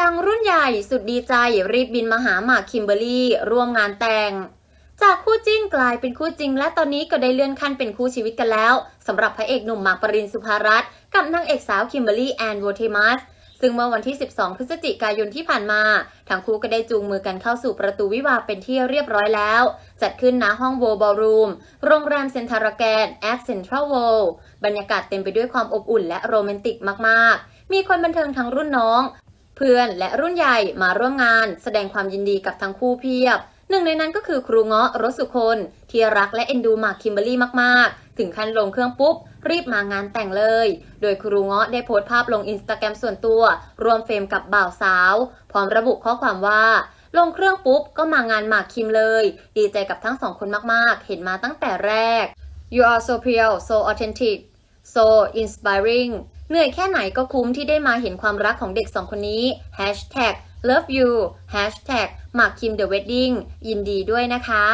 ดังรุ่นใหญ่สุดดีใจรีบบินมาหาหมากคิมเบอรี่ ร่วมงานแต่ง จากคู่จิ้นกลายเป็นคู่จริง และตอนนี้ก็ได้เลื่อนขั้นเป็นคู่ชีวิตกันแล้วสำหรับพระเอกหนุ่มหมากปรินสุภารัตน์กับนางเอกสาวคิมเบอรี่แอนโวเทมัสซึ่งเมื่อวันที่ 12 พฤศจิกายนที่ผ่านมา ทั้งคู่ก็ได้จูงมือกันเข้าสู่ประตูวิวาเป็นที่เรียบร้อยแล้ว จัดขึ้นณห้องโวบอลรูม โรงแรมเซนทาราแกนแอดเซ็นทรัลโวบรรยากาศเต็มไปด้วยความอบอุ่นและโรแมนติกมาก ๆ มีคนบันเทิงทั้งรุ่นน้อง พื่อนและรุ่นใหญ่มาร่วมงาน แสดงความยินดีกับทั้งคู่เพียบ หนึ่งในนั้นก็คือครูเงาะรสสุคน ที่รักและเอ็นดูหมากคิมเบอรรี่มากๆ ถึงขั้นลงเครื่องปุ๊บ รีบมางานแต่งเลย โดยครูเงาะได้โพสต์ภาพลงอินสตาแกรมส่วนตัว รวมเฟรมกับบ่าวสาว พร้อมระบุข้อความว่าลงเครื่องปุ๊บก็มางานหมากคิมเลย ดีใจกับทั้งสองคนมากๆ เห็นมาตั้งแต่แรก You are so pure so authentic so inspiring เหนื่อยแค่ไหนก็คุ้มที่ได้มาเห็นความรักของเด็กสองคนนี้ Hashtag love you Hashtag หมากคิม the wedding ยินดีด้วยนะคะ